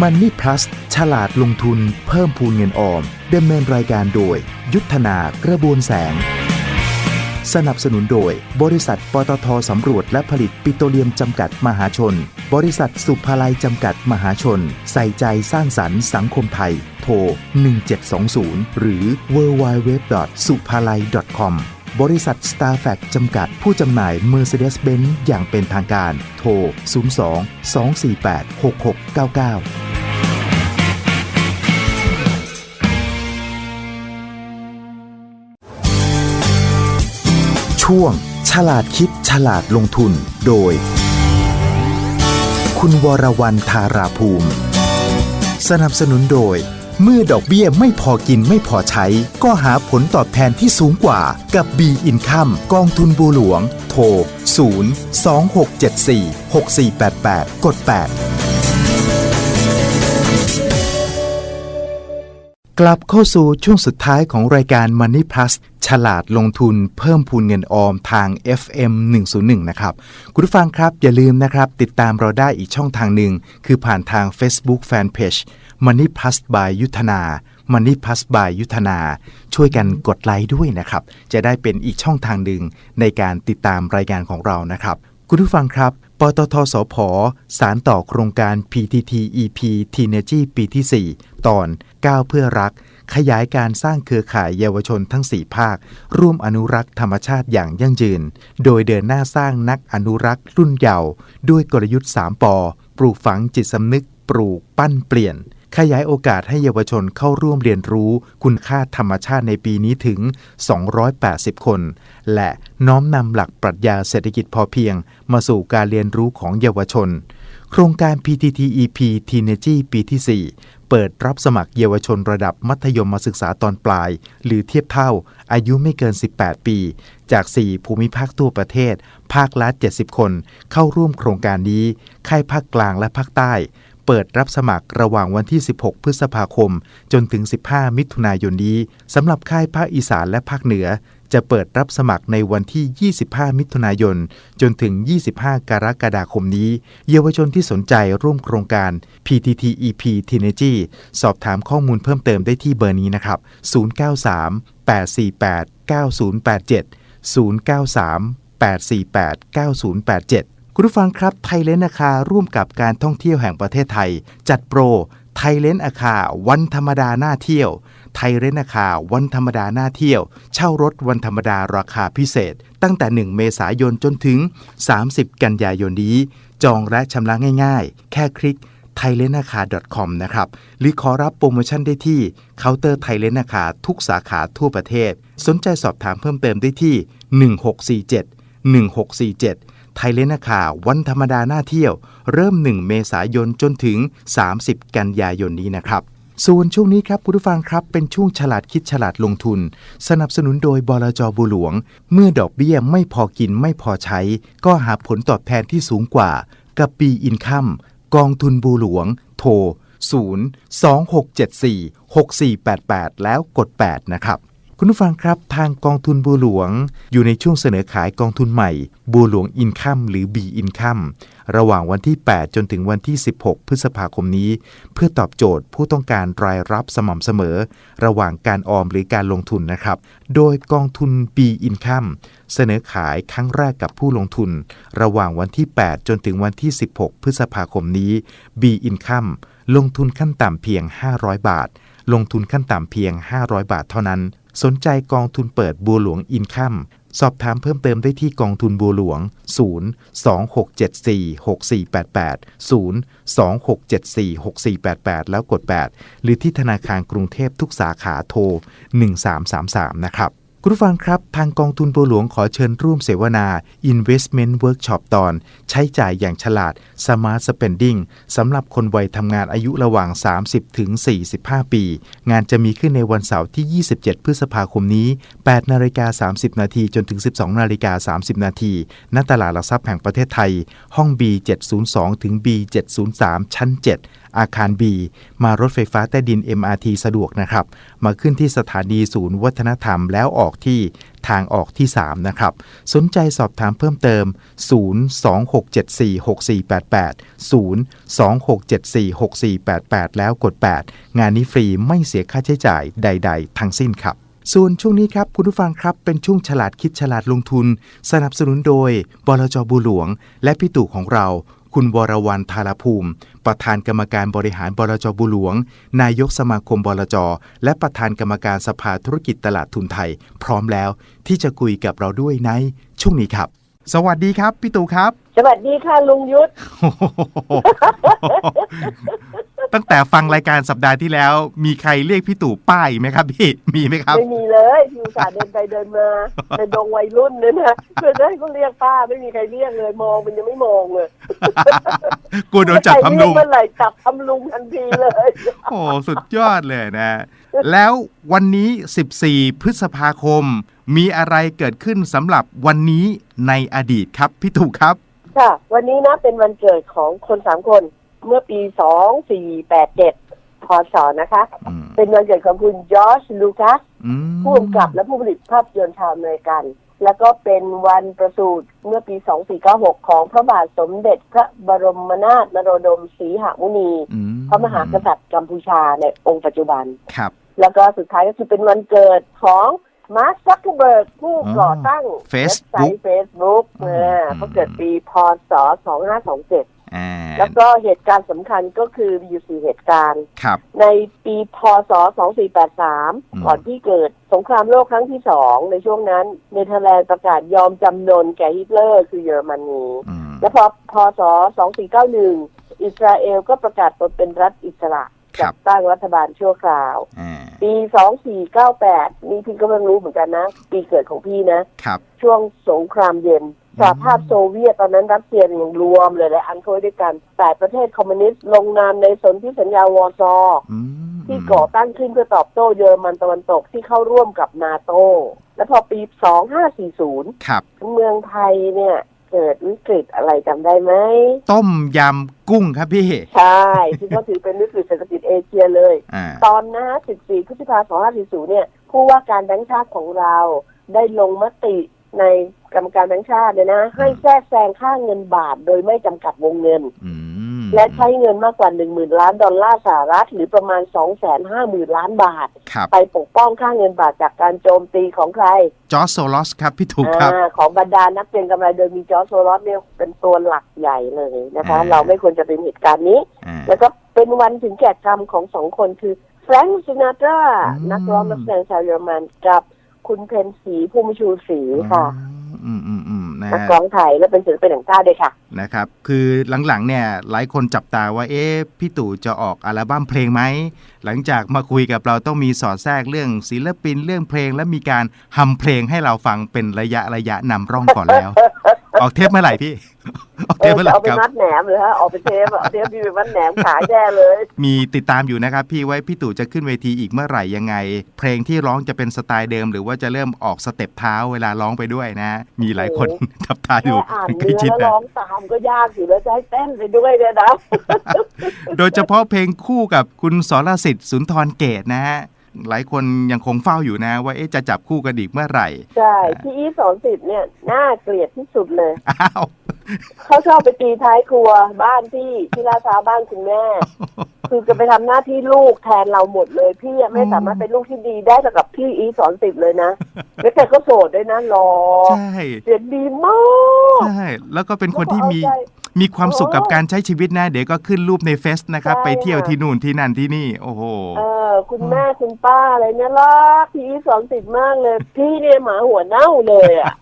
มันนี่พลัสฉลาดลงทุนเพิ่มพูนเงินออมดำเนินรายการโดย ยุทธนากระบวนแสง สนับสนุนโดย บริษัทปตทสำรวจและผลิตปิโตรเลียมจำกัดมหาชน บริษัทสุภาลัยจำกัดมหาชน ใส่ใจสร้างสรรค์สังคมไทย โทร 1720 หรือ w w w s u p a l a i com บริษัท s t a r f a c จำกัดผู้จำหน่าย Mercedes-Benz อย่างเป็นทางการ โทร 02 248 6699ช่วงฉลาดคิดฉลาดลงทุน โดย คุณวรวรรณธาราภูมิ สนับสนุนโดย เมื่อดอกเบี้ยไม่พอกินไม่พอใช้ ก็หาผลตอบแทนที่สูงกว่ากับ B Income กองทุนบัวหลวง โทร 0 2 6 7 4 6 4 8 8 กด 8 กลับเข้าสู่ช่วงสุดท้ายของรายการ Money Plus ฉลาดลงทุนเพิ่มพูนเงินออมทาง FM 101 นะครับ คุณผู้ฟังครับอย่าลืมนะครับ ติดตามเราได้อีกช่องทางหนึ่ง คือผ่านทาง Facebook Fanpage Money Plus by ยุทธนา Money Plus by ยุทธนา ช่วยกันกดไลค์ด้วยนะครับ จะได้เป็นอีกช่องทางหนึ่งในการติดตามรายการของเรานะครับ คุณผู้ฟังครับปตทสพสารต่อโครงการ PTT EP t e n e r g y ปีที่ 4 ตอนก้าเพื่อรัก ขยายการสร้างเครือข่ายเยาวชนทั้ง 4 ภาค ร่วมอนุรักษ์ธรรมชาติอย่างยั่งยืน โดยเดินหน้าสร้างนักอนุรักษ์รุ่นเยาว์ด้วยกลยุทธ์ 3ปอปลูกฝังจิตสำนึก ปลูกปั้นเปลี่ยน ขยายโอกาสให้เยาวชนเข้าร่วมเรียนรู้คุณค่าธรรมชาติในปีนี้ถึง 280 คน และน้อมนำหลักปรัชญาเศรษฐกิจพอเพียง มาสู่การเรียนรู้ของเยาวชน โครงการ PTTEP t e e n e r g y ปีที่ 4 เปิดรับสมัครเยาวชนระดับมัธยมศึกษาตอนปลาย หรือเทียบเท่า อายุไม่เกิน 18 ปี จาก 4 ภูมิภาคทั่วประเทศ ภาคละ 70 คน เข้าร่วมโครงการนี้ ค่ายภาคกลางและภาคใต้ เปิดรับสมัครระหว่างวันที่ 16 พฤษภาคม จนถึง 15 มิถุนายนนี้สำหรับค่ายภาคอีสานและภาคเหนือ จะเปิดรับสมัครในวันที่ 25 มิถุนายน จนถึง 25 กรกฎาคมนี้ เยาวชนที่สนใจร่วมโครงการ PTTEP t e e n e r g y สอบถามข้อมูลเพิ่มเติมได้ที่เบอร์นี้นะครับ 093 848 9087 093 848 9087 คุณผู้ฟังครับไทยเลนอาคาร่วมกับการท่องเที่ยวแห่งประเทศไทย จัดโปรไทยเลนอาคาวันธรรมดาหน้าเที่ยว ไทยเลนอาคาวันธรรมดาหน้าเที่ยว เช่ารถวันธรรมดาราคาพิเศษ ตั้งแต่ 1 เมษายนจนถึง 30 กันยายนนี้ จองและชำระง่ายๆ แค่คลิก t h a i l e n a c a c o m นะครับ หรือขอรับโปรโมชั่นได้ที่เคาน์เตอร์ไทยเลน a คาทุกสาขาทั่วประเทศ สนใจสอบถามเพิ่มเติมได้ที่ 1647 1647 ไทยเลน a คาวันธรรมดาหน้าเที่ยว เริ่ม 1 เมษายนจนถึง 30 กันยายนนี้นะครับส่วนช่วงนี้ครับคุณผู้ฟังครับเป็นช่วงฉลาดคิดฉลาดลงทุน สนับสนุนโดยบลจบุหลวง เมื่อดอกเบี้ยไม่พอกินไม่พอใช้ ก็หาผลตอบแทนที่สูงกว่า กับปีอินคัมกองทุนบูหลวง โทร 0 2 6 7 4 6 4 8 8 แล้วกด 8 นะครับ คุณผู้ฟังครับทางกองทุนบัวหลวง อยู่ในช่วงเสนอขายกองทุนใหม่บัวหลวงอินคัมหรือ B อินคัมระหว่างวันที่ 8 จนถึงวันที่ 16 พฤษภาคมนี้ เพื่อตอบโจทย์ผู้ต้องการรายรับสม่ำเสมอ ระหว่างการออมหรือการลงทุนนะครับ โดยกองทุน B Income เสนอขายครั้งแรกกับผู้ลงทุน ระหว่างวันที่ 8 จนถึงวันที่ 16 พฤษภาคมนี้ B Income ลงทุนขั้นต่ำเพียง 500 บาท ลงทุนขั้นต่ำเพียง 500 บาทเท่านั้น สนใจกองทุนเปิดบัวหลวงอินคัมสอบถามเพิ่มเติมได้ที่กองทุนบัวหลวง 0 2674 6488 0 2674 6488 แล้วกด 8 หรือที่ธนาคารกรุงเทพทุกสาขาโทร 1333 นะครับ คุณผู้ฟังครับ ทางกองทุนบัวหลวงขอเชิญร่วมเสวนา Investment Workshop ตอน ใช้จ่ายอย่างฉลาด Smart Spending สำหรับคนวัยทำงานอายุระหว่าง 30 ถึง 45 ปี งานจะมีขึ้นในวันเสาร์ที่ 27 พฤษภาคมนี้ 8 นาฬิกา 30 นาทีจนถึง 12 นาฬิกา 30 นาทีณตลาดหลักทรัพย์แห่งประเทศไทย ห้อง B702 ถึง B703 ชั้น 7 อาคาร B มารถไฟฟ้าใต้ดิน MRT สะดวกนะครับ มาขึ้นที่สถานีศูนย์วัฒนธรรมแล้วออกที่ทางออกที่ 3 นะครับ สนใจสอบถามเพิ่มเติม 026746488 026746488 แล้วกด 8 งานนี้ฟรีไม่เสียค่าใช้จ่ายใด ๆ ทั้งสิ้นครับส่วนช่วงนี้ครับ คุณผู้ฟังครับ เป็นช่วงฉลาดคิดฉลาดลงทุน สนับสนุนโดยบลจบูหลวง และพี่ตู่ของเรา คุณวรวรรณธารภูมิ ประธานกรรมการบริหารบลจบุหลวง นายกสมาคมบลจ และประธานกรรมการสภาธุรกิจตลาดทุนไทย พร้อมแล้วที่จะคุยกับเราด้วยในช่วงนี้ครับ สวัสดีครับ พี่ตู่ครับ สวัสดีค่ะลุงยุทธ ตั้งแต่ฟังรายการสัปดาห์ที่แล้ว มีใครเรียกพี่ตู่ป้ายไหมครับพี่มีไหมครับ ไม่มีเลยพี่อุตส่าห์เดินไปเดินมาในดงวัยรุ่นเนี่ยนะเพื่อนได้ก็เรียกป้าไม่มีใครเรียกเลยมองมันยังไม่มองเลยกลัวโดนจับทำลุงใครเรียกเมื่อไหร่จับทำลุงทันทีเลย โอ้สุดยอดเลยนะ แล้ววันนี้ 14 พฤษภาคม มีอะไรเกิดขึ้นสำหรับวันนี้ในอดีตครับพี่ตู่ครับค่ะวันนี้นะเป็นวันเกิดของคนสามคน เมื่อปีสองสี่แปดเจ็ดพศนะคะ อืมเป็นวันเกิดของคุณจอร์จลูคัส อืมผู้กำกับและผู้ผลิตภาพยนตร์ชาวอเมริกัน แล้วก็เป็นวันประสูติเมื่อปี 2496 ของพระบาทสมเด็จพระบรมนาถนโรดมศรีหมุนี อืพระมหากษัตริย์กัมพูชาในองค์ปัจจุบัน ครับ แล้วก็สุดท้ายก็คือเป็นวันเกิดของมาร์คซักเคเบิร์กผู้ก่อตั้ง Facebook เฟซบุ๊กอืมเขาเกิดปีพศ 2527 อ่าแล้วก็เหตุการณ์สำคัญก็คือมีอยู่สี่เหตุการณ์ ครับ ในปีพศ 2483 ก่อนที่เกิดสงครามโลกครั้งที่สองในช่วงนั้นเนเธอร์แลนด์ประกาศยอมจำนนแก่ฮิตเลอร์คือเยอรมนีอืมและพอพศ 2491 อิสราเอลก็ประกาศตนเป็นรัฐอิสระครัจับดตั้งรัฐบาลชั่วคราวอ่าปี 2498 นี่พี่ก็เพิ่งรู้เหมือนกันนะ ปีเกิดของพี่นะครับช่วงสงครามเย็น สหภาพโซเวียตตอนนั้นรัสเซียยังรวมเลยและอันโคด้วยกันแต่ประเทศคอมมิวนิสต์ลงนามในสนธิสัญญาวอร์ซออืมที่ก่อตั้งขึ้นเพื่อตอบโต้เยอรมันตะวันตกที่เข้าร่วมกับนาโต และพอปี 2540 ครับ เมืองไทยเนี่ยเกิดวิกฤตอะไรจำได้ไหม ต้มยำกุ้งครับพี่ ใช่ที่เขาถือเป็นวิกฤตเศรษฐกิจเอเชียเลยอ่าตอนนะ14พฤษภาคม2540 เนี่ย ผู้ว่าการแบงค์ชาติของเราได้ลงมติ ในกรรมการแบงค์ชาติเนี่ยนะ ให้แทรกแซงค่าเงินบาทโดยไม่จำกัดวงเงินอืมและใช้เงินมากกว่า10,000ล้านดอลลาร์สหรัฐ หรือประมาณ250,000ล้านบาทครับไปปกป้องค่าเงินบาทจากการโจมตีของใคร จอร์จโซลอสครับ พี่ตู่ครับอ่าของบรรดานักเก็งกำไรโดยมีจอร์จโซลอสเนี่ยเป็นตัวหลักใหญ่เลยนะคะอ่าเราไม่ควรจะเป็นเหตุการณ์นี้อ่าแล้วก็เป็นวันถึงแก่กรรมของสองคนคือแฟรงค์ซินาตราอืมนักร้องนักแสดงชาวเยอรมันกับ คุณเพนสีผู้มิชูศรีค่ะอืมอืมอืมนะนักฮะร้องไทยและเป็นศิลปินแห่งชาติด้วยค่ะนะครับ คือหลังๆเนี่ยหลายคนจับตาว่าเอ๊ะพี่ตู่จะออกอัลบั้มเพลงไหม หลังจากมาคุยกับเราต้องมีสอดแทรกเรื่องศิลปินเรื่องเพลงและมีการฮัมเพลงให้เราฟังเป็นระยะระยะนำร่องก่อนแล้ว ออกเทปเมื่อไหร่พี่ ออกเอเทปอเมื่อจะไหร่เอาไปครับมัดแหนมเลยฮะออกไปเทปอะเทปพี่ไปมัดแหนมขายแย่เลย มีติดตามอยู่นะครับ พี่ไว้พี่ตู่จะขึ้นเวทีอีกเมื่อไหร่ยังไง เพลงที่ร้องจะเป็นสไตล์เดิม หรือว่าจะเริ่มออกสเต็ปเท้าเวลาร้องไปด้วยนะ มีหลายคนจับตาอแค่ยู่อ่านใกล้เนื้อชิดแล้วนะร้องตามก็ยากอยู่แล้วจะให้เต้นไปด้วยเนี่ยนะโดยเฉพาะเพลงคู่กับคุณสรสิทธิ์สุนทรเกตนะฮะ หลายคนยังคงเฝ้าอยู่นะ ว่าเอ๊ะจะจับคู่กันอีกเมื่อไหร่ ใช่ที่อีสอนสิทธิ์เนี่ย น่าเกลียดที่สุดเลยอ้าวเขาชอบไปตีท้ายครัวบ้านที่ที่ลาดพร้าวบ้านคุณแม่ คือจะไปทำหน้าที่ลูกแทนเราหมดเลย พี่อะไม่สามารถเป็นลูกที่ดีได้แต่กับพี่อีสอนสิบเลยนะแล้วแกก็โสดด้วยนะรอใช่เสียงดีมากใช่แล้วก็เป็นคนที่มีแล้วก็เอาใจมีความสุขกับการใช้ชีวิตนะ เดี๋ยวก็ขึ้นรูปในเฟซนะครับใช่ไปเที่ยวค่ะที่นู่นที่นั่นที่นี่ โอ้โหเออคุณแม่คุณป้าอะไรเนี่ยรักพี่อีสอนสิบมากเลย พี่เนี่ยหมาหัวเน่าเลยอะ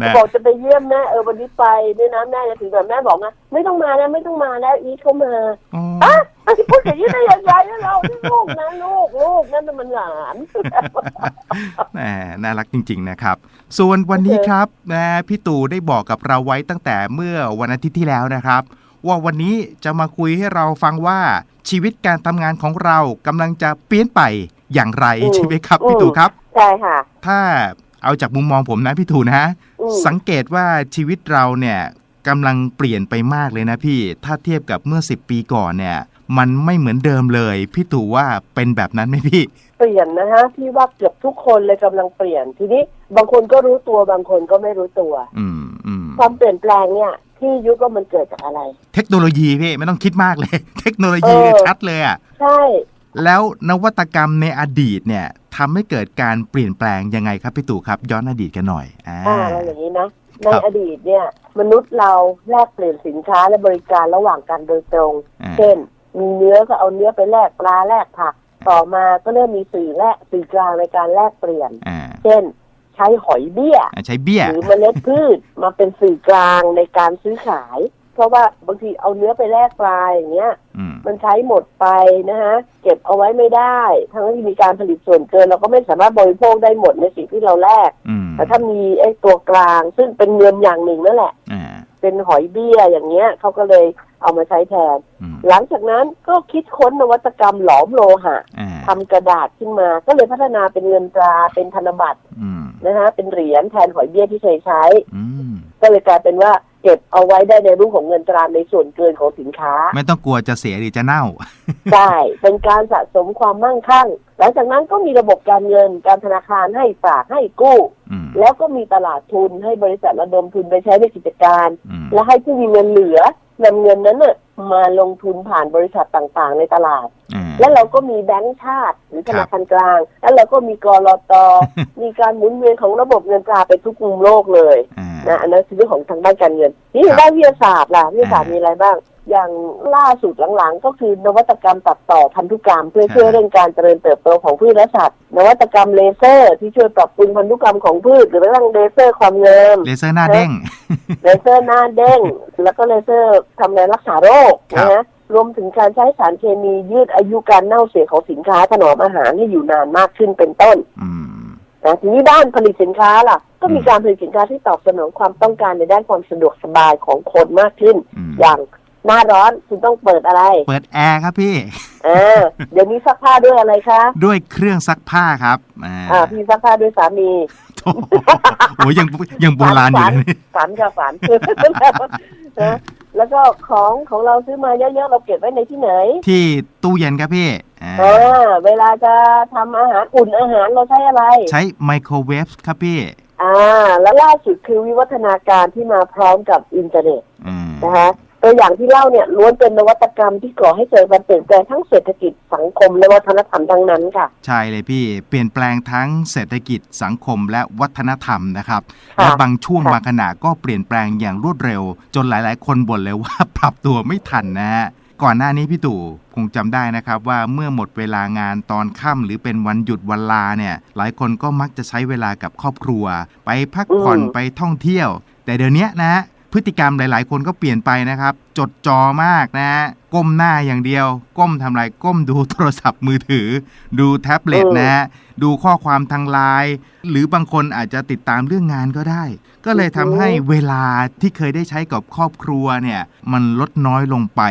นะบอกจะไปเยี่ยมแม่เออวันนี้ไปเนี่ยนะแม่จะถึงแบบแม่บอกนะไม่ต้องมานะไม่ต้องมาแล้วอีทเขามาอ๋ออะไอ้ที่พูดอย่างนี้ได้ยังไงนะเราที่ลูกนะลูกลูกนั่นน่ะมันหลานแหมน่ารักจริง ๆนะครับ ส่วนวันนี้ครับนะพี่ตู่ได้บอกกับเราไว้ตั้งแต่เมื่อวันอาทิตย์ที่แล้วนะครับ ว่าวันนี้จะมาคุยให้เราฟังว่าชีวิตการทำงานของเรากำลังจะเปลี่ยนไปอย่างไรอืมใช่ไหมครับอืมพี่ตู่ครับใช่ค่ะ ถ้า เอาจากมุมมองผมนะพี่ตู่นะอืมสังเกตว่าชีวิตเราเนี่ยกำลังเปลี่ยนไปมากเลยนะพี่ ถ้าเทียบกับเมื่อ 10 ปีก่อนเนี่ย มันไม่เหมือนเดิมเลย พี่ตู่ว่าเป็นแบบนั้นไหมพี่ เปลี่ยนนะฮะที่ว่าเกือบทุกคนเลยกำลังเปลี่ยน ทีนี้บางคนก็รู้ตัวบางคนก็ไม่รู้ตัว อืมอืมความเปลี่ยนแปลงเนี่ยที่ยุคก็มันเกิดจากอะไร เทคโนโลยีพี่ไม่ต้องคิดมากเลย เทคโนโลยีเนี่ยเออชัดเลยอะใช่ แล้วนวัตกรรมในอดีตเนี่ยทำให้เกิดการเปลี่ยนแปลงยังไงครับพี่ตู่ครับ ย้อนอดีตกันหน่อยอ่าอ่าเราอย่างนี้นะในครับอดีตเนี่ย มนุษย์เราแลกเปลี่ยนสินค้าและบริการระหว่างกันโดยตรงอ่าเช่น มีเนื้อก็เอาเนื้อไปแลกปลาแลกผัก ต่อมาก็เริ่มมีสื่อแลกสื่อกลางในการแลกเปลี่ยนอ่าเช่น ใช้หอยเบี้ยอ่าใช้เบี้ย หรือเมล็ดพืชมาเป็นสื่อกลางในการซื้อขาย เพราะว่าบางทีเอาเนื้อไปแลกปลาอย่างเงี้ยอืมมันใช้หมดไปนะฮะเก็บเอาไว้ไม่ได้ ทั้งที่มีการผลิตส่วนเกิน เราก็ไม่สามารถบริโภคได้หมดในสิ่งที่เราแลกอืมแต่ถ้ามีไอ้ตัวกลาง ซึ่งเป็นเงินอย่างหนึ่งนั่นแหละอ่าเป็นหอยเบี้ยอย่างเงี้ยเขาก็เลยเอามาใช้แทนอืมหลังจากนั้นก็คิดค้นนวัตกรรมหลอมโลหะอ่าทำกระดาษขึ้นมา ก็เลยพัฒนาเป็นเงินตราเป็นธนบัตรอืม นะฮะเป็นเหรียญแทนหอยเบี้ยที่เคยใช้อืมก็เลยกลายเป็นว่าเก็บเอาไว้ได้ในรูปของเงินตราในส่วนเกินของสินค้า ไม่ต้องกลัวจะเสียหรือจะเน่าใช่เป็นการสะสมความมั่งคั่ง หลังจากนั้นก็มีระบบการเงินการธนาคารให้ฝากให้กู้อืมแล้วก็มีตลาดทุนให้บริษัทระดมทุนไปใช้ในกิจการอืมและให้ผู้มีเงินเหลือนำเงินนั้นน่ะมาลงทุนผ่านบริษัทต่างๆ ในตลาด อ่า แล้วเราก็มีแบงก์ชาติหรือธครันาบคารกลาง แล้วเราก็มีกรอตมีการหมุนเวียนของระบบเงินตราไปทุกมุมโลกเลยอ่านะอันนั้นคือเรื่องของทางด้านการเงิน นี่ครับด้านวิทยาศาสตร์ล่ะวิทยาศาสตร์อ่ามีมีอะไรบ้าง อย่างล่าสุดหลังๆ ก็คือนวัตกรรมตัดต่อพันธุกรรม เพื่ออ่าช่วยเร่งการเจริญเติบโตของพืชและสัตว์ นวัตกรรมเลเซอร์ที่ช่วยปรับปรุงพันธุกรรมของพืชหรือแม้กระทั่งเลเซอร์ความงามเลเซอร์หน้าเด้งเลเซอร์หน้าเด้งแล้วก็เลเซอร์ทำในรักษาโรคครับนะฮะ รวมถึงการใช้สารเคมียืดอายุการเน่าเสียของสินค้าถนอมอาหารให้อยู่นานมากขึ้นเป็นต้นอืมนะทีนี้ด้านผลิตสินค้าล่ะ ก็มีอืมการผลิตสินค้าที่ตอบสนองความต้องการในด้านความสะดวกสบายของคนมากขึ้นอืมอย่างหน้าร้อนคุณต้องเปิดอะไร เปิดแอร์ครับพี่อ่าเดี๋ยวนี้ซักผ้าด้วยอะไรคะ ด้วยเครื่องซักผ้าครับอ่าอ่าพี่ซักผ้าด้วยสามี โถ่โอ้ยยังยังโบราณอยู่เลยนี่ฝันกับฝันนะแล้วก็ของของเราซื้อมาเยอะๆเราเก็บไว้ในที่ไหน ที่ตู้เย็นครับพี่อ่าอ่าเวลาจะทำอาหารอุ่นอาหารเราใช้อะไร ใช้ไมโครเวฟครับพี่อ่า แล้วล่าสุดคือวิวัฒนาการที่มาพร้อมกับอินเทอร์เน็ตอืมนะคะ ตัวอย่างที่เล่าเนี่ยล้วนเป็นนวัตกรรมที่ก่อให้เกิดการเปลี่ยนแปลงทั้งเศรษฐกิจสังคมและวัฒนธรรมทั้งนั้นค่ะ ใช่เลยพี่เปลี่ยนแปลงทั้งเศรษฐกิจสังคมและวัฒนธรรมนะครับค่ะและบางช่วงค่ะบางขณะก็เปลี่ยนแปลงอย่างรวดเร็ว จนหลาย ๆ คนบ่นเลยว่าปรับตัวไม่ทันนะฮะก่อนหน้านี้พี่ตู่คงจำได้นะครับว่าเมื่อหมดเวลางานตอนค่ำหรือเป็นวันหยุดวันลาเนี่ย หลายคนก็มักจะใช้เวลากับครอบครัว ไปพักผ่อนอืมไปท่องเที่ยว แต่เดี๋ยวนี้นะ พฤติกรรมหลาย ๆ คนก็เปลี่ยนไปนะครับ จดจอมากนะ ก้มหน้าอย่างเดียว ก้มทำอะไรก้มดูโทรศัพท์มือถือ ดูแท็บเล็ตนะ ดูข้อความทางไลน์หรือบางคนอาจจะติดตามเรื่องงานก็ได้ ก็เลยทำให้เวลาที่เคยได้ใช้กับครอบครัวเนี่ย มันลดน้อยลงไป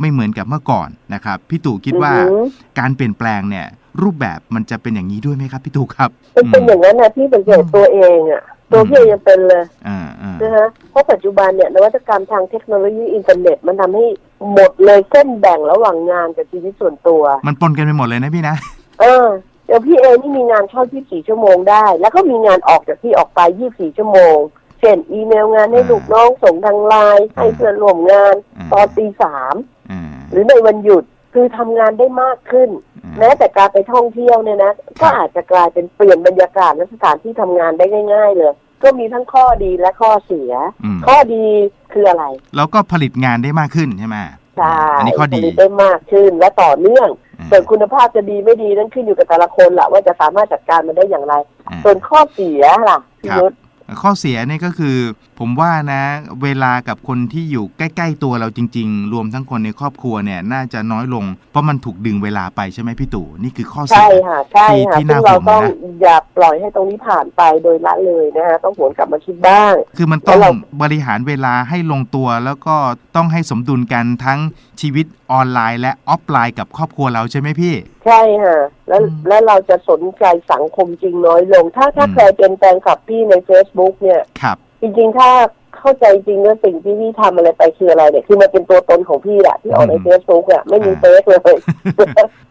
ไม่เหมือนกับเมื่อก่อนนะครับ พี่ตู่คิดว่าอือหือการเปลี่ยนแปลงเนี่ย รูปแบบมันจะเป็นอย่างนี้ด้วยไหมครับพี่ตู่ครับมันเป็นอย่างนั้นนะที่สังเกตตัวเองอะตัวพี่เองยังเป็นเลยอ่าอ่า นะฮะเพราะปัจจุบันเนี่ยนวัตกรรมทางเทคโนโลยีอินเทอร์เน็ต มันทำให้หมดเลยเส้นแบ่งระหว่างงานกับชีวิตส่วนตัว มันปนกันไปหมดเลยนะพี่นะ เออเดี๋ยวพี่เองนี่มีงานเข้า 24 ชั่วโมงได้ แล้วก็มีงานออกจากที่ออกไป 24 ชั่วโมงเช่นอีเมลงานให้อ่าลูกน้องส่งทางไลน์ให้เพื่อนร่วมงานอ่าตอนตีสามอ่าหรือในวันหยุดคือทำงานได้มากขึ้นอ่าแม้แต่การไปท่องเที่ยวเนี่ยนะ ก็อาจจะกลายเป็นเปลี่ยนบรรยากาศและสถานที่ทำงานได้ง่าย ๆ เลย ก็มีทั้งข้อดีและข้อเสีย อืม ข้อดีคืออะไรแล้วก็ผลิตงานได้มากขึ้นใช่ไหมใช่อันนี้ข้อดีผลิตได้มากขึ้นและต่อเนื่อง อ่าส่วนคุณภาพจะดีไม่ดีนั่นขึ้นอยู่กับแต่ละคนแหละว่าจะสามารถจัดการมันได้อย่างไร อ่า ส่วนข้อเสียล่ะพี่ครับ ยุทธ ข้อเสียเนี่ยก็คือผมว่านะเวลากับคนที่อยู่ใกล้ ๆ ตัวเราจริง ๆ รวมทั้งคนในครอบครัวเนี่ยน่าจะน้อยลง เพราะมันถูกดึงเวลาไปใช่ไหมพี่ตู่นี่คือข้อเสียใช่ค่ะใช่ค่ะที่ซึ่งเราต้องอย่าปล่อยให้ตรงนี้ผ่านไปโดยละเลยนะฮะต้องหวนกลับมาคิดบ้าง คือมันต้องบริหารเวลาให้ลงตัวแล้วก็ต้องให้สมดุลกันทั้งชีวิตออนไลน์ และออฟไลน์กับครอบครัวเราใช่ไหมพี่ ใช่ค่ะแล้วอืมแล้วเราจะสนใจสังคมจริงน้อยลง ถ้าถ้าอืมใครเป็นแฟนคลับพี่ใน Facebook เนี่ยครับจริง ๆถ้าเข้าเข้าใจจริงว่าสิ่งที่พี่ทำอะไรไปคืออะไรเนี่ยคือมันเป็นตัวตนของพี่แหละที่ออกในอืมเฟซบุ๊กอะไม่มีอ่าเฟซเลย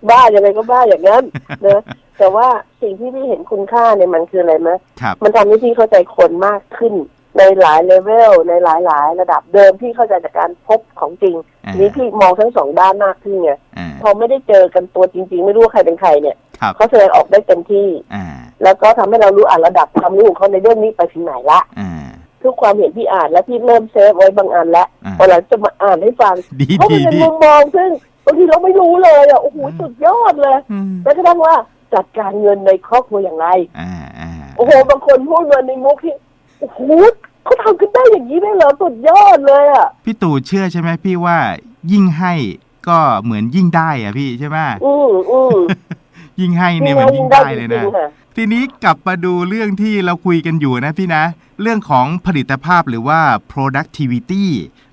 บ้ายังไงก็บ้าอย่างนั้นนะแต่ว่าสิ่งที่พี่เห็นคุณค่าเนี่ยมันคืออะไรไหมครับมันทำให้พี่เข้าใจคนมากขึ้น ในหลายเลเวลในหลายๆระดับเดิมพี่เข้าใจจากการพบของจริงอ่านี้พี่มองทั้งสองด้านมากขึ้นไงอ่าพอไม่ได้เจอกันตัวจริง ๆ ไม่รู้ว่าใครเป็นใครเนี่ยครับเขาแสดงออกได้เต็มที่อ่าแล้วก็ทำให้เรารู้อ่านระดับความรู้ของเขาในเรื่องนี้ไปถึงไหนละอ่าทุกความเห็นที่อ่านแล้วพี่เริ่มเซฟไว้บางอันแล้วอ่าพอหลังจะมาอ่านให้ฟังดีเพราะดีมันเป็นดีมุมมองซึ่งบางทีเราไม่รู้เลยอะโอ้โหสุดยอดเลยอืมแม้กระทั่งว่าจัดการเงินในครอบครัวอย่างไรอ่าอ่าโอ้โหบางคนพูดเงินในมุกที่โอ้โห เขาทำกันได้อย่างนี้ได้เหรอสุดยอดเลยอะ พี่ตู่เชื่อใช่ไหมพี่ว่ายิ่งให้ก็เหมือนยิ่งได้อะพี่ใช่ไหมอืมอืมยิ่งให้เนี่ยนี่มันนะยิ่ยิ่งงได้ได้จเลยรินะงๆค่ะทีนี้กลับมาดูเรื่องที่เราคุยกันอยู่นะพี่นะ เรื่องของผลิตภาพหรือว่า productivity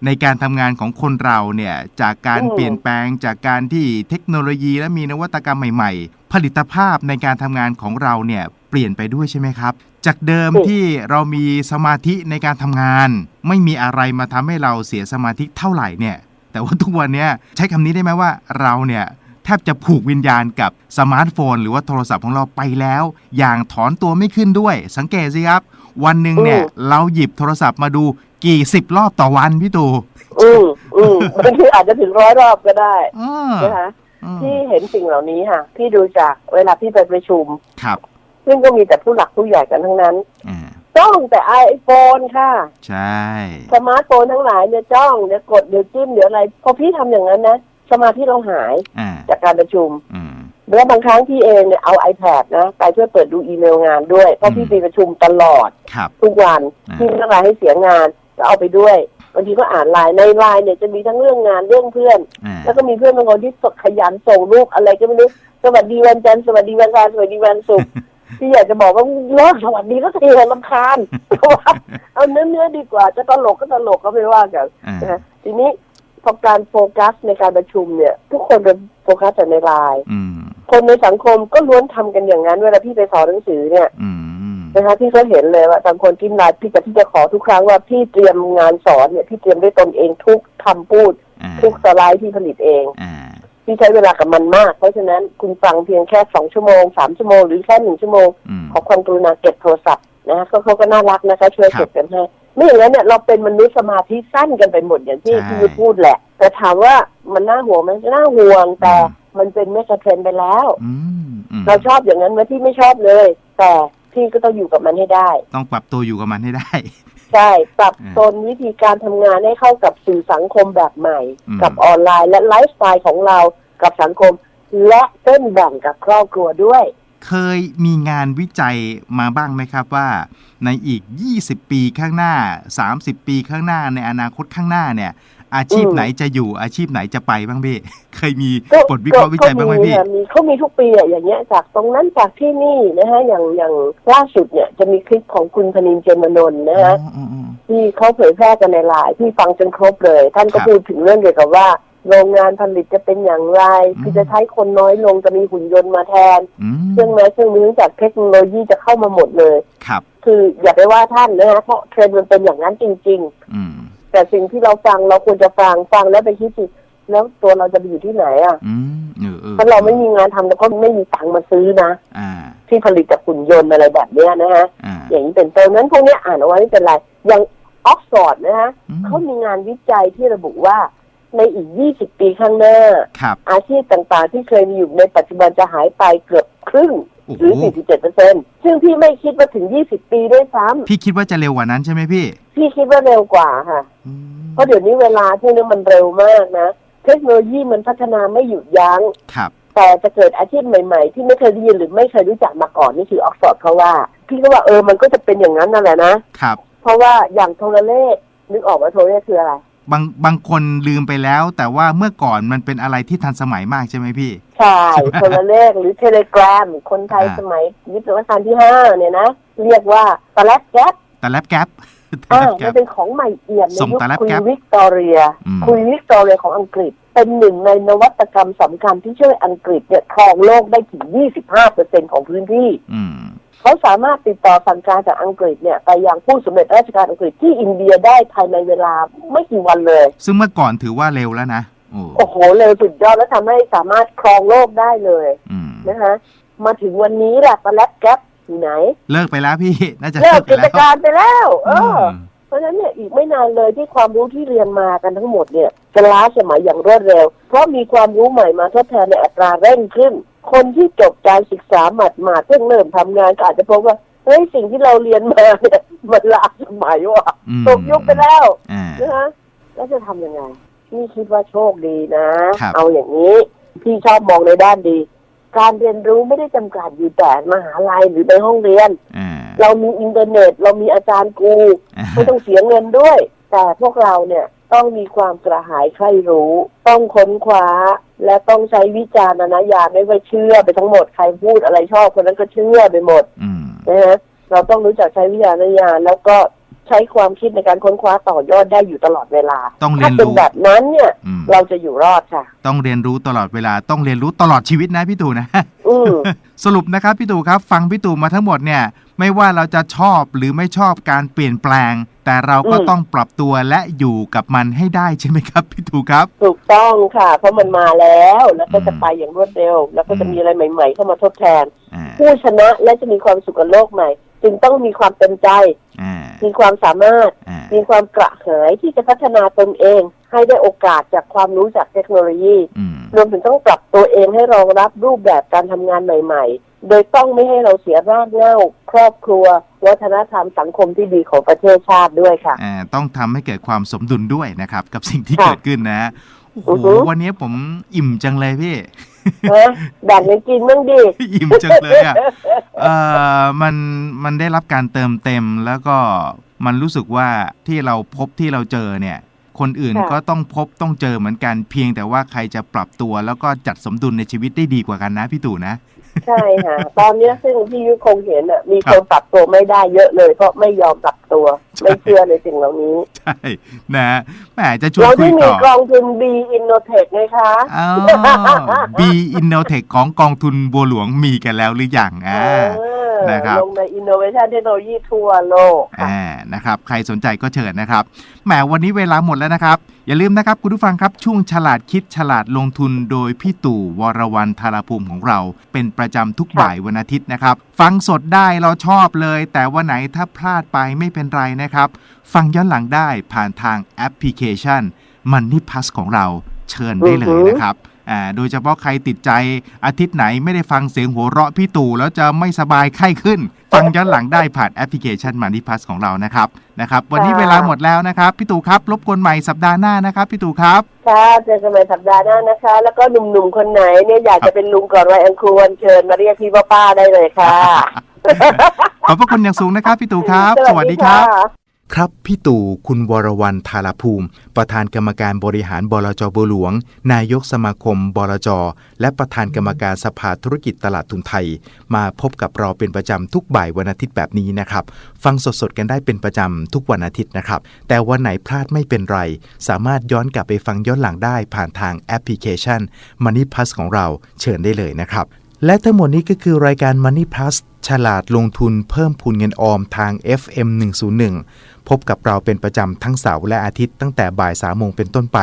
ในการทำงานของคนเราเนี่ย จากการอืมเปลี่ยนแปลงจากการที่เทคโนโลยีและมีนวัตกรรมใหม่ ๆ ผลิตภาพในการทำงานของเราเนี่ยเปลี่ยนไปด้วยใช่ไหมครับ จากเดิมที่เรามีสมาธิในการทำงาน ไม่มีอะไรมาทำให้เราเสียสมาธิเท่าไหร่เนี่ย แต่ว่าทุกวันเนี้ยใช้คำนี้ได้ไหมว่าเราเนี่ยแทบจะผูกวิญญาณกับสมาร์ทโฟน หรือว่าโทรศัพท์ของเราไปแล้ว อย่างถอนตัวไม่ขึ้นด้วย สังเกตสิครับ วันหนึ่งเนี่ยอืมเราหยิบโทรศัพท์มาดูกี่สิบรอบต่อวันพี่ตู่อืมอืมบางทีอาจจะถึงร้อยรอบก็ได้อ้อนะคะอืมพี่เห็นสิ่งเหล่านี้ค่ะ พี่ดูจากเวลาพี่ไปประชุมครับ ซึ่งก็มีแต่ผู้หลักผู้ใหญ่กันทั้งนั้นอ่าจ้องแต่ไอโฟนค่ะ ใช่สมาร์ทโฟนทั้งหลายเนี่ยจ้องเดี๋ยวกดเดี๋ยวจิ้มเดี๋ยวอะไรพอพี่ทำอย่างนั้นนะสมาธิเราหายอ่าจากการประชุมอืมแล้วบางครั้งพี่เองเนี่ยเอา iPad นะไปเพื่อเปิดดูอีเมลงานด้วย เพราะพี่อืมไปประชุมตลอดครับทุกวันอ่าพี่ไม่ต้องการให้เสียงานก็เอาไปด้วยบางทีก็อ่านไลน์ในไลน์เนี่ยจะมีทั้งเรื่องงานเรื่องเพื่อนอ่าแล้วก็มีเพื่อนบางคนที่สดขยันส่งรูปอะไรก็ไม่รู้สวัสดีวันจันทร์สวัสดีวันอังคารสวัสดีวันศุกร์ พี่อยากจะบอกว่าเลิกสวัสดีก็ทีลำคาญเอาเนื้อเนื้อๆดีกว่า จะตลกก็ตลกก็ไม่ว่ากันอ่านะฮะทีนี้พอการโฟกัสในการประชุมเนี่ย ทุกคนเป็นโฟกัสแต่ในไลน์อืมคนในสังคมก็ล้วนทำกันอย่างนั้น เวลาพี่ไปสอนหนังสือเนี่ยอืมนะคะพี่ก็เห็นเลยว่าบางคนที่ไลน์พี่จะพี่จะขอทุกครั้งว่าพี่เตรียมงานสอนเนี่ยพี่เตรียมด้วยตนเองทุกคำพูดอ่าทุกสไลด์ที่ผลิตเองอ่าพี่ใช้เวลากับมันมาก เพราะฉะนั้นคุณฟังเพียงแค่สองชั่วโมงสามชั่วโมงหรือแค่หนึ่งชั่วโมง อืม ขอความกรุณาเก็บโทรศัพท์นะก็เขาก็น่ารักนะคะช่วยครับเก็บกันให้ไม่อย่างนั้นเนี่ยเราเป็นมนุษย์สมาธิสั้นกันไปหมดอย่างที่ใช่พี่ยุทธพูดแหละ แต่ถามว่ามันน่าห่วงไหมน่าห่วงแต่อืม มันเป็นไม่กระเทรนด์ไปแล้ว อืมอืมเราชอบอย่างนั้นไหมพี่ไม่ชอบเลย แต่พี่ก็ต้องอยู่กับมันให้ได้ ต้องปรับตัวอยู่กับมันให้ได้ ใช่ ปรับอืมตนวิธีการทำงานให้เข้ากับสื่อสังคมแบบใหม่ อืม กับออนไลน์และไลฟ์สไตล์ของเรากับสังคม และเส้นแบ่งกับครอบครัวด้วย เคยมีงานวิจัยมาบ้างไหมครับว่า ในอีก 20 ปีข้างหน้า 30 ปีข้างหน้าในอนาคตข้างหน้าเนี่ย อาชีพอืมไหนจะอยู่อาชีพไหนจะไปบ้างพี่เคยมีก็บทวิเคราะห์วิจัยบ้างไหมพี่ก็มีเขามีทุกปีอะอย่างเงี้ยจากตรงนั้นจากที่นี่นะฮะอย่างอย่างล่าสุดเนี่ยจะมีคลิปของคุณพนินเจมนนท์นะฮะอ๋ออ๋ออ๋อที่เขาเผยแพร่กันในไลน์ที่ฟังจนครบเลย ท่านก็ครับพูดถึงเรื่องเกี่ยวกับว่าโรงงานผลิตจะเป็นอย่างไรอืมคือจะใช้คนน้อยลงจะมีหุ่นยนต์มาแทนอืมเครื่องไม้เครื่องมือจากเทคโนโลยีจะเข้ามาหมดเลย ครับ คืออย่าไปว่าท่านนะฮะเพราะเทรนด์มันเป็นอย่างนั้นจริงอืมๆ แต่สิ่งที่เราฟังเราควรจะฟังฟังแล้วไปคิดสิแล้วตัวเราจะไปอยู่ที่ไหนอะอืมเออเออเพราะเราไม่มีงานทำแล้วก็ไม่มีตังค์มาซื้อนะอ่าที่ผลิตจากหุ่นยนต์อะไรแบบเนี้ยนะฮะอ่าอย่างนี้เป็นต้นนั้นพวกเนี้ยอ่านเอาไว้ไม่เป็นไรอย่างออกฟอร์ดนะฮะอืมเขามีงานวิจัยที่ระบุว่า ในอีก 20 ปีข้างหน้า ครับ อาชีพต่างๆ ที่เคยมีอยู่ในปัจจุบันจะหายไปเกือบครึ่งโอ้โห หรือ 47เปอร์เซ็นซึ่งพี่ไม่คิดว่าถึง 20 ปีด้วยซ้พี่คิดว่าจะเร็วกว่านั้นใช่ไหมพี่ำพี่คิดว่าเร็วกว่าค่ะ อืมเพราะเดี๋ยวนี้เวลาที่นี้มันเร็วมากนะ เทคโนโลยีมันพัฒนาไม่หยุดยัง้ง ครับ แต่จะเกิดอาชีพใหม่ๆ ที่ไม่เคยได้ยินหรือไม่เคยรู้จักมาก่อนนี่คือออกฟอร์ดเขาว่า พี่ก็ว่าเออมันก็จะเป็นอย่างนั้นนั่นแหละนะ ครับ เพราะว่าอย่างโทรเลขนึกออกว่าโทรเลขคืออะไร บางบางคนลืมไปแล้ว แต่ว่าเมื่อก่อนมันเป็นอะไรที่ทันสมัยมากใช่ไหมพี่ ใช่โทรเลขหรือเทเลกราฟคนไทยอ่าสมัยยุครัชกาลที่ห้าเนี่ยนะ เรียกว่าตะแลบแก๊ปแต่แลบแก๊ปแต่อ่าแลบมัแก๊นปเป็นของใหม่เอี่ยมในส่งยุคตะแลบคุยแก๊ปวิกตอเรียอืมคุยวิกตอเรียของอังกฤษ เป็นหนึ่งในนวัตกรรมสำคัญที่ช่วยอังกฤษเนี่ยครองโลกได้ถึง 25เปอร์เซ็นของพื้นที่อืม เขาสามารถติดต่อสั่งการจากอังกฤษเนี่ยไปยังผู้สำเร็จราชการอังกฤษที่อินเดียได้ภายในเวลาไม่กี่วันเลย ซึ่งเมื่อก่อนถือว่าเร็วแล้วนะโอ้โอ้โหเร็วสุดยอดแล้วทำให้สามารถครองโลกได้เลยอืมนะคะมาถึงวันนี้แหละตะแลบแก๊ปอยู่ไหน เลิกไปแล้วพี่น่าจะเลิเลิกกไปกิจแล้วการไปแล้ว เออมเพราะฉะนั้นเนี่ยอีกไม่นานเลยที่ความรู้ที่เรียนมากันทั้งหมดเนี่ยจะล้าสมัยอย่างรวดเร็ว เพราะมีความรู้ใหม่มาทดแทนในอัตราเร่งขึ้น คนที่จบการศึกษาหมาดหมาดๆเพิ่งเริ่มทำงานก็อาจจะพบว่าเฮ้ยสิ่งที่เราเรียนมาเนี่ยมันล้าสมัยว่ะอืมตกยุคไปแล้วอ่านะคะแล้วจะทำยังไงพี่คิดว่าโชคดีนะครับเอาอย่างนี้พี่ชอบมองในด้านดี การเรียนรู้ไม่ได้จำกัดอยู่แต่มหาลัยหรือในห้องเรียนอ่าเรามีอินเทอร์เน็ต เรามีอาจารย์กูอ่าไม่ต้องเสียเงินด้วย แต่พวกเราเนี่ยต้องมีความกระหายใคร่รู้ ต้องค้นคว้า และต้องใช้วิจารณญาณไม่ไว้เชื่อไปทั้งหมดใครพูดอะไรชอบคนนั้นก็เชื่อไปหมดอืมนะฮะเราต้องรู้จักใช้วิจารณญาณแล้วก็ใช้ความคิดในการค้นคว้าต่อยอดได้อยู่ตลอดเวลาต้องเรีถ้ายนเป็นรู้แบบนั้นเนี่ยอืมเราจะอยู่รอดค่ะ ต้องเรียนรู้ตลอดเวลาต้องเรียนรู้ตลอดชีวิตนะพี่ตู่นะอืม สรุปนะครับพี่ตู่ครับ ฟังพี่ตู่มาทั้งหมดเนี่ย ไม่ว่าเราจะชอบหรือไม่ชอบการเปลี่ยนแปลง แต่เราก็อืมต้องปรับตัวและอยู่กับมันให้ได้ใช่ไหมครับพี่ตู่ครับ ถูกต้องค่ะ เพราะมันมาแล้วแล้วก็จะอืมไปอย่างรวดเร็ว แล้วก็จะอืมมีอะไรใหม่ ๆ เข้ามาทดแทนอ่าผู้ชนะและจะมีความสุขกับโลกใหม่ จึงต้องมีความเต็มใจอ่ามีความสามารถอ่ามีความกระหายที่จะพัฒนาตนเอง ให้ได้โอกาสจากความรู้จากเทคโนโลยีอืม รวมถึงต้องปรับตัวเองให้รองรับรูปแบบการทำงานใหม่ ๆ โดยต้องไม่ให้เราเสียรากเหง้าครอบครัว วัฒนธรรมสังคมที่ดีของประเทศชาติด้วยค่ะอ่าต้องทำให้เกิดความสมดุลด้วยนะครับ กับสิ่งที่ค่ะเกิดขึ้นนะโอ้โหอือฮึวันนี้ผมอิ่มจังเลยพี่นะแบ่งกันกินบ้างดิอิ่มจังเลยอะเอ่อมันมันได้รับการเติมเต็มแล้วก็มันรู้สึกว่าที่เราพบที่เราเจอเนี่ย คนอื่นค่ะก็ต้องพบต้องเจอเหมือนกัน เพียงแต่ว่าใครจะปรับตัว แล้วก็จัดสมดุลในชีวิตได้ดีกว่ากันนะพี่ตู่นะ ใช่ค่ะ ตอนเนี้ยซึ่งพี่ยุคคงเห็นอะ มีครัคบนปรับตัวไม่ได้เยอะเลย เพราะไม่ยอมปรับตัวใช่ไม่เชื่อในสิ่งเหล่านี้ ใช่ นะแหมจะชวนเราคุยที่มีต่อกองทุน B Innotech ไงคะอ้าว B Innotech ของกองทุนบัวหลวงมีกันแล้วหรือยังอ่าเออนะครับลงใน Innovation Technology ทั่วโลกค่ะอ่า นะครับ ใครสนใจก็เชิญนะครับแหมวันนี้เวลาหมดแล้วนะครับ อย่าลืมนะครับคุณผู้ฟังครับช่วงฉลาดคิดฉลาดลงทุนโดยพี่ตู่วรวันธารภูมิของเรา เป็นประจำทุกค่ะบ่ายวันอาทิตย์นะครับ ฟังสดได้เราชอบเลย แต่วันไหนถ้าพลาดไปไม่เป็นไรนะครับ ฟังย้อนหลังได้ผ่านทางแอปพลิเคชัน Money Plus ของเราเชิญได้เลยนะครับอ่า โดยเฉพาะใครติดใจอาทิตย์ไหนไม่ได้ฟังเสียงหัวเราะพี่ตู่แล้วจะไม่สบายไข้ขึ้น ฟังย้อนหลังได้ผ่านแอปพลิเคชัน Money Plus ของเรานะครับนะครับวันนี้ค่ะเวลาหมดแล้วนะครับพี่ตู่ครับรบกวนใหม่สัปดาห์หน้านะครับพี่ตู่ครับค่ะเจอกันใหม่สัปดาห์หน้านะคะ แล้วก็หนุ่มๆคนไหนเนี่ยอยากจะเป็นลุงก่อนวัยอันควรเชิญมาเรียกพี่ว่าป้าได้เลยค่ะขอบพระคุณอย่างสูงนะครับพี่ตู่ครับ สวัสดีครับะ ครับพี่ตู่คุณวรวันธารภูมิ ประธานกรรมการบริหารบลจบัวหลวง นายกสมาคมบลจ และประธานกรรมการสภาธุรกิจตลาดทุนไทย มาพบกับเราเป็นประจำทุกบ่ายวันอาทิตย์แบบนี้นะครับ ฟังสดๆกันได้เป็นประจำทุกวันอาทิตย์นะครับ แต่วันไหนพลาดไม่เป็นไร สามารถย้อนกลับไปฟังย้อนหลังได้ผ่านทางแอปพลิเคชัน Money Plus ของเราเชิญได้เลยนะครับและทั้งหมดนี้ก็คือรายการ Money Plus ฉลาดลงทุนเพิ่มพูนเงินออมทาง FM 101 บกับเราเป็นประจำทั้งเสาร์และอาทิตย์ตั้งแต่บ่ายสามโมงเป็นต้นไป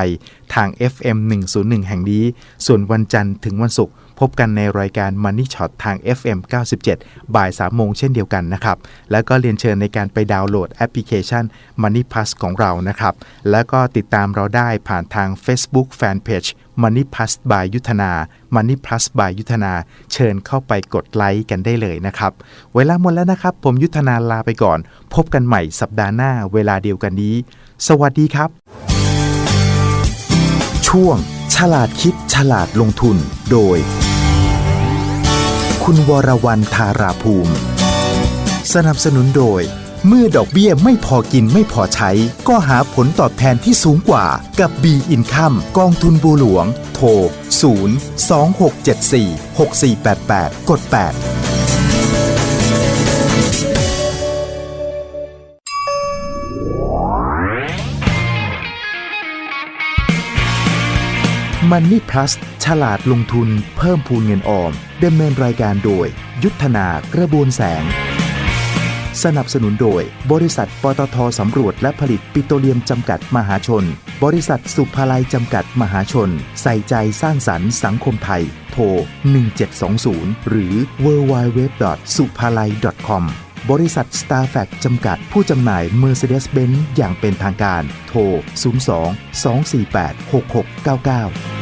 ทาง FM 101 แห่งนี้ ส่วนวันจันทร์ถึงวันศุกร์ พบกันในรายการ Money Shot ทาง FM 97 บ่าย 3 โมงเช่นเดียวกันนะครับ แล้วก็เรียนเชิญในการไปดาวน์โหลดแอปพลิเคชัน Money Plus ของเรานะครับ แล้วก็ติดตามเราได้ผ่านทาง Facebook Fanpage Money Plus by ยุทธนา Money Plus by ยุทธนา เชิญเข้าไปกดไลค์กันได้เลยนะครับ เวลาหมดแล้วนะครับ ผมยุทธนาลาไปก่อน พบกันใหม่สัปดาห์หน้าเวลาเดียวกันนี้ สวัสดีครับ ช่วง ฉลาดคิดฉลาดลงทุนโดย คุณวรวันธาราภูมิ สนับสนุนโดย เมื่อดอกเบี้ยไม่พอกินไม่พอใช้ ก็หาผลตอบแทนที่สูงกว่ากับ B Income กองทุนบัวหลวง โทร 0 2 6 7 4 6 4 8 8 กด 8 Money Plus ฉลาดลงทุนเพิ่มพูนเงินออมดำเนินรายการโดย ยุทธนากระบวนแสง สนับสนุนโดย บริษัทปตทสำรวจและผลิตปิโตรเลียมจำกัดมหาชน บริษัทสุภาลัยจำกัดมหาชน ใส่ใจสร้างสรรค์สังคมไทย โทร 1720 หรือ www.supalai.com บริษัท s t a r f a c จำกัดผู้จำหน่าย Mercedes-Benz อย่างเป็นทางการ โทร 02 248 6699